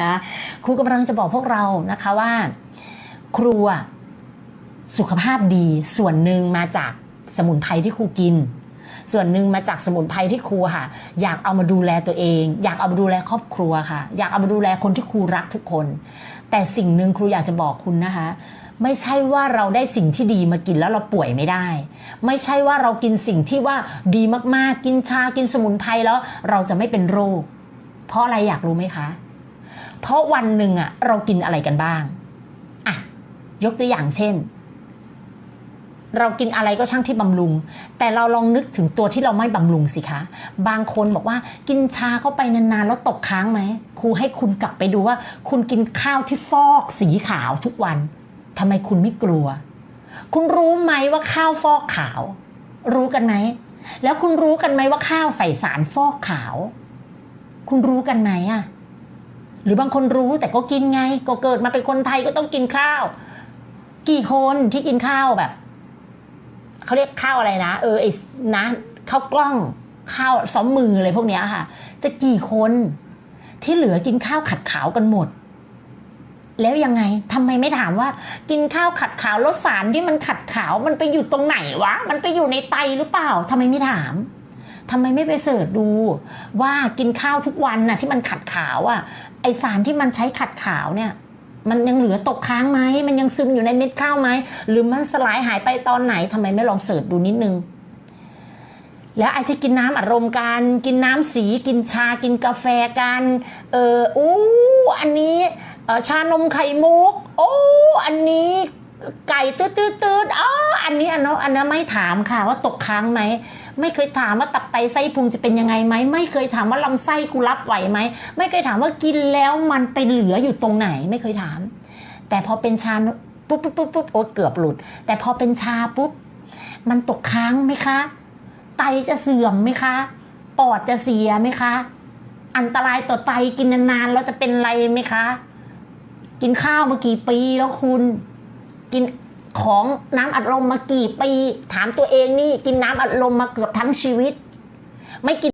นะครูกำลังจะบอกพวกเรานะคะว่า ครูสุขภาพดีส่วนหนึ่งมาจากสมุนไพรที่ครูกิน ส่วนหนึ่งมาจากสมุนไพรที่ครูค่ะ อยากเอามาดูแลตัวเอง อยากเอามาดูแลครอบครัวค่ะ อยากเอามาดูแลคนที่ครูรักทุกคน แต่สิ่งหนึ่งครูอยากจะบอกคุณนะคะ ไม่ใช่ว่าเราได้สิ่งที่ดีมากินแล้วเราป่วยไม่ได้ ไม่ใช่ว่าเรากินสิ่งที่ว่าดีมากๆ กินชากินสมุนไพรแล้วเราจะไม่เป็นโรค เพราะอะไรอยากรู้ไหมคะ เพราะวันหนึ่งอะเรากินอะไรกันบ้างอะยกตัวอย่างเช่น เรากินอะไรก็ช่างที่บำรุง แต่เราลองนึกถึงตัวที่เราไม่บำรุงสิคะ บางคนบอกว่ากินชาเข้าไปนานๆแล้วตกค้างไหมครูให้คุณกลับไปดูว่า คุณกินข้าวที่ฟอกสีขาวทุกวันทำไมคุณไม่กลัว คุณรู้ไหมว่าข้าวฟอกขาว รู้กันไหมแล้วคุณรู้กันไหมว่าข้าวใส่สารฟอกขาว คุณรู้กันไหมอะหรือบางคนรู้แต่ก็กินไง ก็เกิดมาเป็นคนไทยก็ต้องกินข้าว กี่คนที่กินข้าวแบบเขาเรียกข้าวอะไรนะ เออไอ้นะข้าวกล้องข้าวซ้อมมืออะไรพวกเนี้ยค่ะ จะกี่คนที่เหลือกินข้าวขัดขาวกันหมด แล้วยังไงทำไมไม่ถามว่า กินข้าวขัดขาวแล้วสารที่มันขัดขาว มันไปอยู่ตรงไหนวะ มันไปอยู่ในไตหรือเปล่าทำไมไม่ถาม ทำไมไม่ไปเสิร์ชดู ว่ากินข้าวทุกวันน่ะที่มันขัดขาวอะไอสารที่มันใช้ขัดขาวเนี่ยมันยังเหลือตกค้างไหมมันยังซึมอยู่ในเม็ดข้าวไหมหรือมันสลายหายไปตอนไหนทำไมไม่ลองเสิร์ชดูนิดนึงแล้วไอ้ที่กินน้ำอัดลมกันกินน้ำสีกินชากินกาแฟกันเอออู้อันนี้ชานมไข่มุกโอ้อันนี้ไก่ตืดตืดตืดอ๋อ อันนี้อันนั้นอันนั้นไม่ถามค่ะว่าตกค้างไหมไม่เคยถามว่าตับไตไส้พุงจะเป็นยังไงไหมไม่เคยถามว่าลำไส้กูรับไหวไหมไม่เคยถามว่ากินแล้วมันไปเหลืออยู่ตรงไหนไม่เคยถาม แต่พอเป็นชาปุ๊บปุ๊บปุ๊บปุ๊บโอ๊ยเกือบหลุด แต่พอเป็นชาปุ๊บมันตกค้างไหมคะ ไตจะเสื่อมไหมคะ ปอดจะเสียไหมคะ อันตรายต่อไตกินนานๆแล้วจะเป็นไรไหมคะ กินข้าวมากี่ปีแล้วคุณ กิน ของน้ำอัดลมมากี่ปี ถามตัวเองนี่กินน้ำอัดลมมาเกือบทั้งชีวิต ไม่กิน